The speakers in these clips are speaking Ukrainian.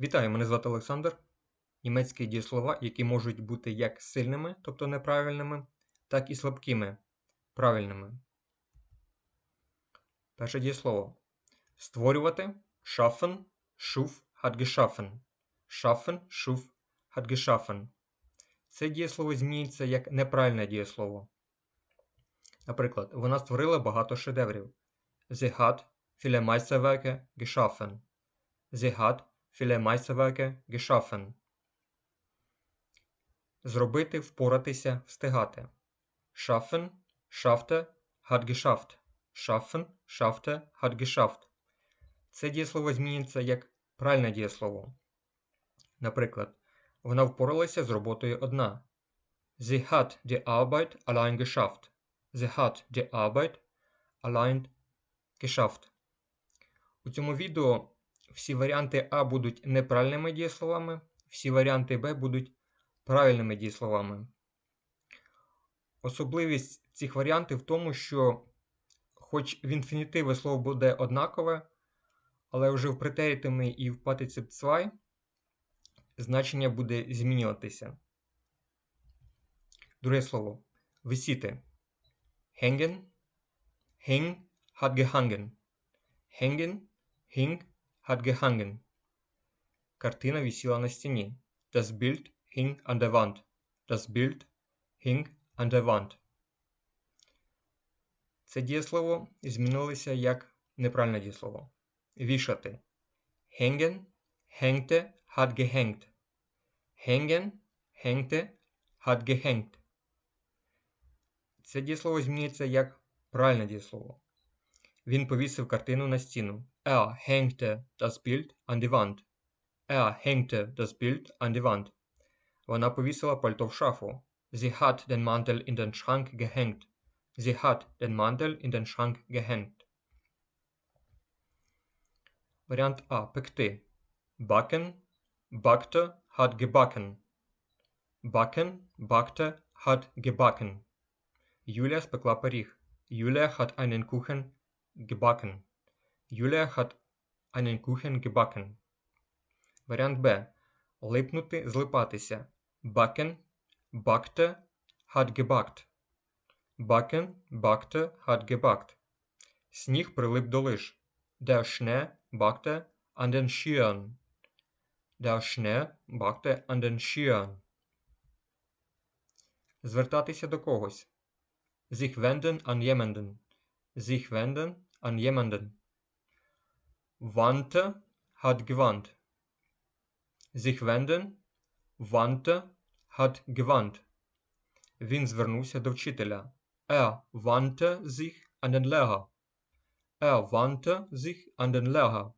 Вітаю, мене звати Олександр. Німецькі дієслова, які можуть бути як сильними, тобто неправильними, так і слабкими правильними. Перше дієслово. Створювати schaffen, schuf, hat geschaffen. Schaffen, schuf, hat geschaffen. Це дієслово змінюється як неправильне дієслово. Наприклад, вона створила багато шедеврів. Sie hat viele Meisterwerke geschaffen. Sie hat viele Meisterwerke geschaffen. Зробити, впоратися, встигати. Schaffen, schaffte, hat geschafft. Schaffen, schaffte, hat geschafft. Це дієслово змінюється як правильне дієслово. Наприклад, вона впоралася з роботою одна. Sie hat die Arbeit allein geschafft. Sie hat die Arbeit allein geschafft. У цьому відео всі варіанти А будуть неправильними дієсловами, всі варіанти Б будуть правильними дієсловами. Особливість цих варіантів в тому, що хоч в інфінітиві слово буде однакове, але вже в претеритумі і в патиці цвай значення буде змінюватися. Друге слово. Висіти. Hängen, hing, hat gehangen. Hängen, hing, hat gehangen. Картина висіла на стіні. Das Bild hing an der Wand. Das Bild hing an der Wand. Це дієслово змінилося як неправильне дієслово. Вішати. Hängen, hängte, hat gehängt. Hängen, hängte, hat gehängt. Це дієслово змінюється як правильне дієслово. Він повісив картину на стіну. Er hängte das Bild an die Wand. Er hängte das Bild an die Wand. Вона повісила пальто в шафу. Sie hat den Mantel in den Schrank gehängt. Sie hat den Mantel in den Schrank gehängt. Варіант А. Пекти. Backen, backte, hat gebacken. Backen, backte, hat gebacken. Юлія спекла пиріг. Юлія hat einen Kuchen gebacken. Юлія hat einen Kuchen gebacken. Варіант Б. Липнути, злипатися. Backen, backte, hat gebackt. Backen, backte, hat gebackt. Сніг прилип до лиш. Der Schnee backte an den Skiern. Der Schnee backte an den Skiern. Звертатися до когось. Sich wenden an jemanden. Sich wenden an jemanden. Wandte hat gewandt. Sich wenden, wandte, hat gewandt. Він звернувся до вчителя. Er wandte sich an den Lehrer. Er wandte sich an den Lehrer.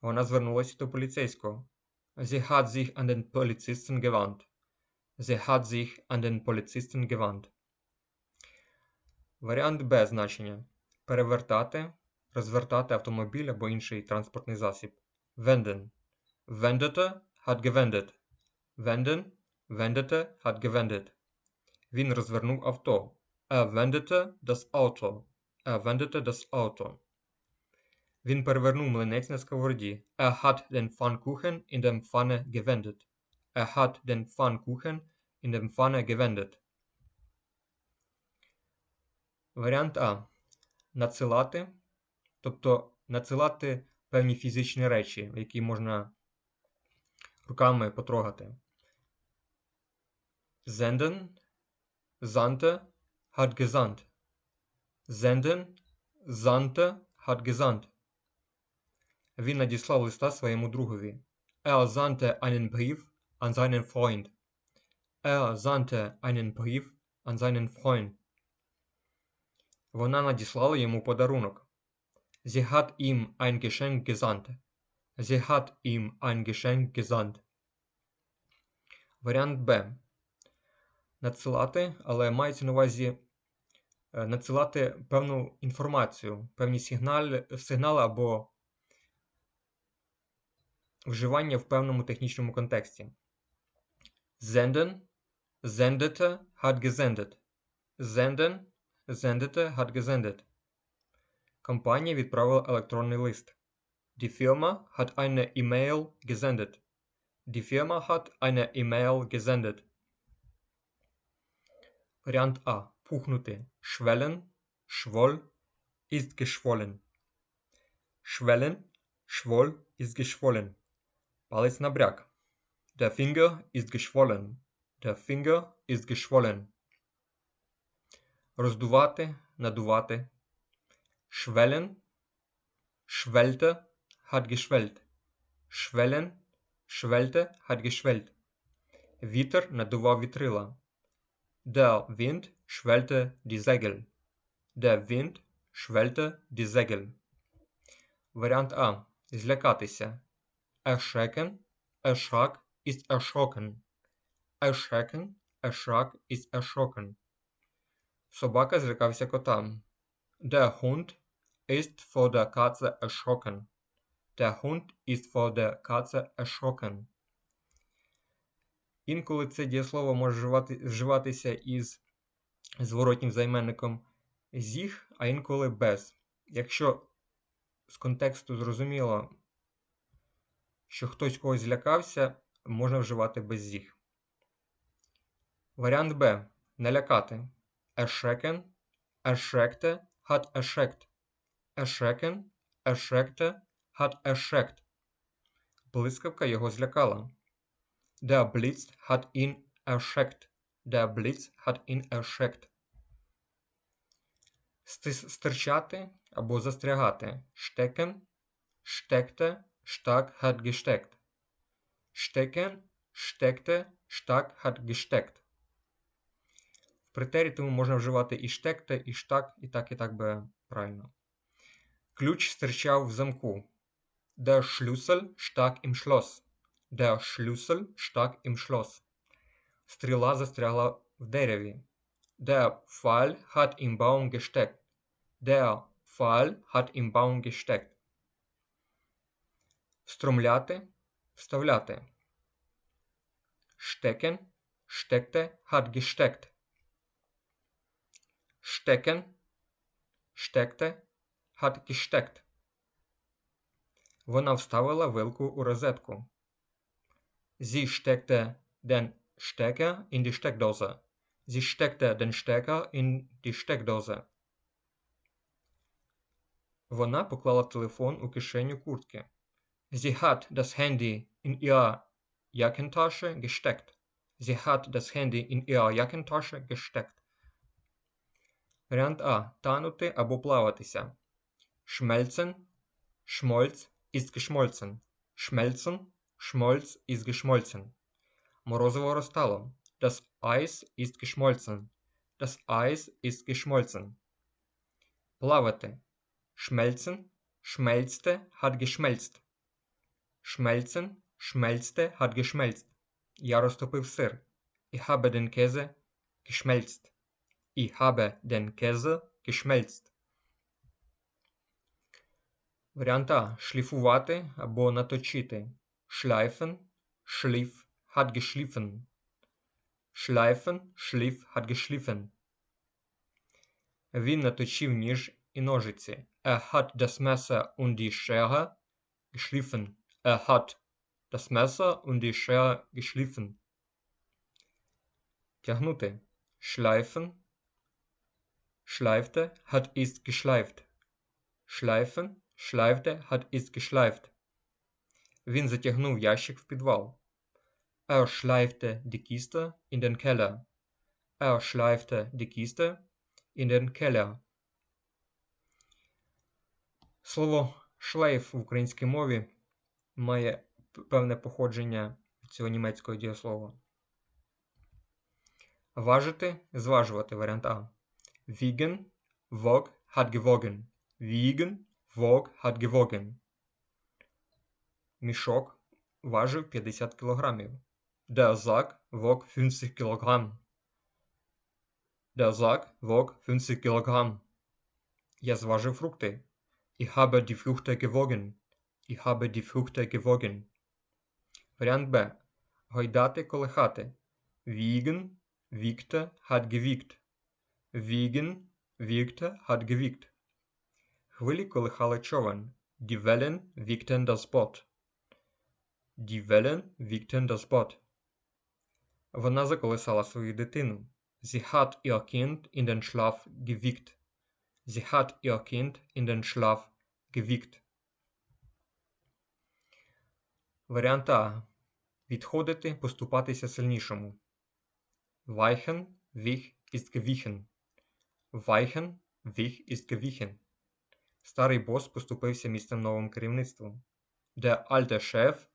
Вона звернулася до поліцейського. Sie hat sich an den Polizisten gewandt. Sie hat sich an den Polizisten gewandt. Варіант Б значення. Перевертати, розвертати автомобіль або інший транспортний засіб. Wenden. Wendete hat gewendet. Wenden, wendete hat gewendet. Він розвернув авто. Er wendete das Auto. Er wendete das Auto. Він перевернув млинець на сковороді. Er hat den Pfannkuchen in dem Pfanne gewendet. Er hat den Pfannkuchen in dem Pfanne gewendet. Варіант А. Надсилати. Тобто надсилати певні фізичні речі, які можна руками потрогати. Senden, sandte, hat gesandt. Senden, sandte. Він надіслав листа своєму другові. Er sandte einen Brief an seinen Freund. Er sandte einen Brief an seinen Freund. Вона надіслала йому подарунок. Sie hat ihm ein Geschenk gesandt. Sie hat ihm ein Geschenk gesandt. Варіант Б. Надсилати, але мається на увазі е, надсилати певну інформацію, певні сигнали, сигнали або вживання в певному технічному контексті. Senden, sendete, hat gesendet. Senden, sendete, hat gesendet. Компанія відправила електронний лист. Die Firma hat eine E-Mail gesendet. Die Firma hat eine E-Mail gesendet. Варіант А. Пухнути. Schwellen, schwoll, ist geschwollen. Schwellen, schwoll, ist geschwollen. Палець набряк. Der Finger ist geschwollen. Der Finger ist geschwollen. Роздувати, надувати. Schwellen, schwellte, hat geschwellt. Schwellen, schwellte, hat geschwellt. Вітер надував вітрила. Der Wind schwellte die Segel. Der Wind schwellte die Segel. Варіант А. Злякатися. Erschrecken, erschrak, ist erschrocken. Erschrecken, erschrak, ist erschrocken. Собака злякався кота. Der Hund ist vor der Katze erschrocken. Der Hund ist vor der Katze erschrocken. Інколи це дієслово може вживати, вживатися із зворотнім займенником зіх, а інколи без. Якщо з контексту зрозуміло, що хтось когось злякався, можна вживати без зіх. Варіант Б. Налякати. Erschrecken, erschreckte, hat erschreckt. Erschrecken, erschreckte, hat erschreckt. Блискавка його злякала. Blitz hat ihn erschreckt. Der Blitz hat ihn erschreckt. Стис- Стирчати або застрягати. Stecken, steckte, stark hat gesteckt. Stecken, steckte, stark hat gesteckt. В претерітуму можна вживати і штекте, і штак, і так, і так би правильно. Ключ стирчав в замку. Der Schlüssel stak im Schloss. Der Schlüssel stak im Schloss. Стріла застрягла в дереві. Der Pfeil hat im Baum gesteckt. Der Pfeil hat im Baum gesteckt. Встромляти, вставляти. Stecken, steckte, hat gesteckt. Stecken, steckte, hat gesteckt. Вона вставила вилку у розетку. Sie steckte den Stecker in die Steckdose. Sie steckte den Stecker in die Steckdose. Вона поклала телефон у кишеню куртки. Sie hat das Handy in ihrer Jackentasche gesteckt. Sie hat das Handy in ihrer Jackentasche gesteckt. Варіант А. Танути або плаватися. Schmelzen, Schmolz ist geschmolzen. Schmelzen, Schmolz ist geschmolzen. Морозиво розтало. Das Eis ist geschmolzen. Das Eis ist geschmolzen. Плавати. Schmelzen, schmelzte, hat geschmelzt. Schmelzen, schmelzte, hat geschmelzt. Я розтопив сир. Ich habe den Käse geschmelzt. Ich habe den Käse geschmelzt. Варіант А. Шліфувати або наточити. Schleifen, schliff, hat geschliffen. Schleifen, schliff, hat geschliffen. Він наточив ніж і ножиці. Er hat das Messer und die Schere geschliffen. Er hat das Messer und die Schere geschliffen. Тягнути. Schleifen, schleifte, hat ist geschleift. Schleifen, schleifte, hat ist geschleift. Він затягнув ящик в підвал. Er schleifte die Kiste in den Keller. Er schleifte die Kiste in den Keller. Слово шлейф в українській мові має певне походження цього німецького дієслова. Важити, зважувати варіант А. Wiegen, wog, hat gewogen. Wiegen, wog, hat gewogen. Мішок важив 50 кілограмів. Der Sack wog 50 Kilogramm. Der Sack wog 50 Kilogramm. Я зважив фрукти. Ich habe die Früchte gewogen. Ich habe die Früchte gewogen. Варіант Б. Гойдати, колихати. Wiegen, wiegte, hat gewiegt. Wiegen, wiegte, hat gewiegt. Хвилі колихали човен. Die Wellen wiegten das Boot. Die Wellen wiegten das Boot. Вона заколисала свою дитину. Sie hat ihr Kind in den Schlaf gewiegt. Sie hat ihr Kind in den Schlaf gewiegt. Варіант А. Відходити, поступатися сильнішому. Weichen, wich ist gewichen. Weichen, wich ist gewichen. Старий бос поступився місцем новим керівництвом. Der alte Chef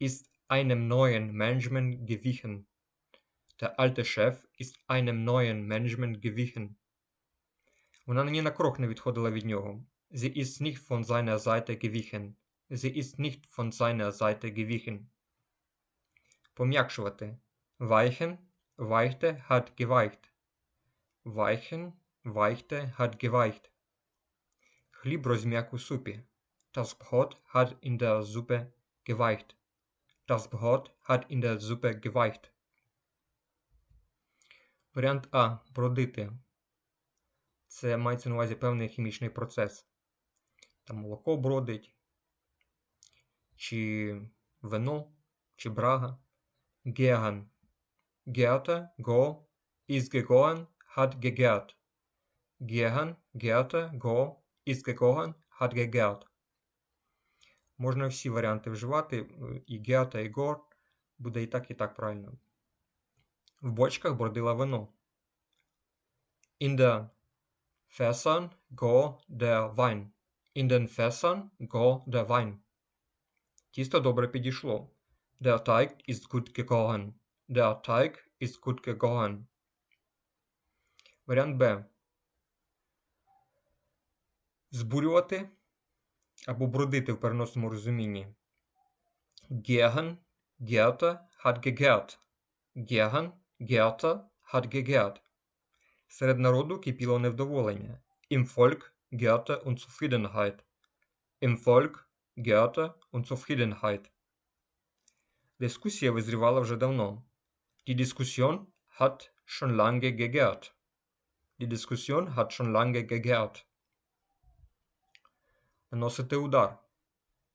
ist einem neuen Management gewichen. Der alte Chef ist einem neuen Management gewichen. Вона ні на крок не відходила від нього. Sie ist nicht von seiner Seite gewichen. Sie ist nicht von seiner Seite gewichen. Пом'якшувати. Weichen, weichte, hat geweicht. Weichen, weichte, hat geweicht. Хліб розм'як у супі. Das Brot hat in der Suppe geweicht. Das Brot hat in der Suppe geweicht. Варіант А. Бродити. Це мається на увазі певний хімічний процес. Там молоко бродить, чи вино, чи брага. Gären. Gärte, go, ist gegoren, hat. Gären, gärte, go, ist gegoren, hat gegärt. Можна всі варіанти вживати, і гята, і гор. Буде і так, і так правильно. В бочках бродила вино. In der Fässern go der Wein. In den Fässern go der Wein. Тісто добре підійшло. Der Teig ist gut gegoren. Der Teig ist gut gegoren. Варіант Б. Збурювати або бродити в переносному розумінні. Gären, gärte, hat gegärt. Gären, gärte, hat gegärt. Серед народу кипіло невдоволення. Im Volk gärte Unzufriedenheit. Im Volk gärte Unzufriedenheit. Дискусія визрівала вже давно. Die Diskussion hat schon lange gegärt. Die Diskussion hat schon lange gegärt. Наносити удар.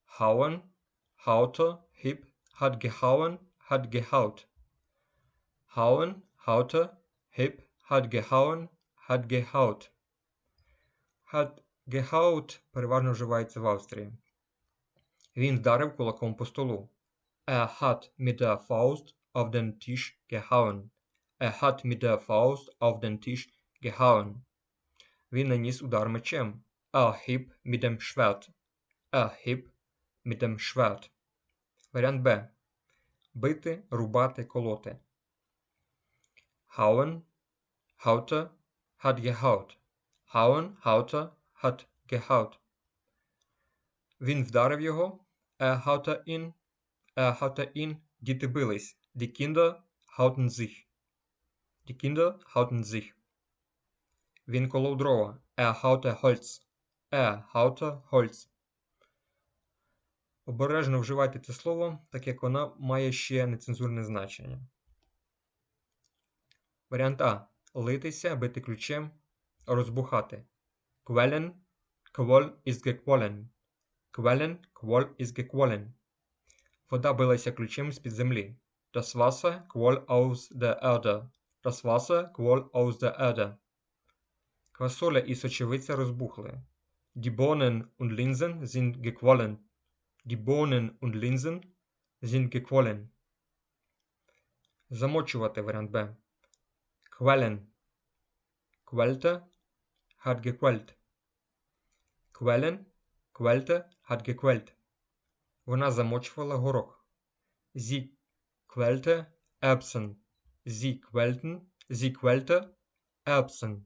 Hauen, haute, hip, hat gehauen, hat gehaut. Hauen, haute, hip, hat gehauen, hat gehaut. Hat gehaut переважно вживається в Австрії. Він вдарив кулаком по столу. Er hat mit der Faust auf den Tisch gehauen. Er hat mit der Faust auf den Tisch gehauen. Він наніс удар мечем. Er hieb mit dem Schwert. Er hieb mit dem Schwert. Варіант Б. Бити, рубати, колоти. Hauen, haute, hat gehaut. Hauen, haute, hat gehaut. Він вдарив його. Er hatte ihn. Er hatte ihn. Діти бились. Die Kinder hauten sich. Die Kinder hauten sich. Він колов дрова. Er haute Holz. Er haute Holz. Обережно вживайте це слово, так як воно має ще нецензурне значення. Варіант А. Литися, бити ключем, розбухати. Quellen, quoll ist gequollen. Quellen, quoll ist gequollen. Вода билася ключем з-під землі. Das Wasser quoll aus der Erde. Das Wasser quoll aus der Erde. Квасоля і сочевиця розбухли. Die Bohnen und Linsen sind gequollen. Die Bohnen und Linsen sind gequollen. Замочувати варіант Б. Quellen. Quälte, hat gequält. Quellen, quälte, hat gequält. Вона замочувала горох. Sie quälte Erbsen. Sie quälten, sie quälte Erbsen.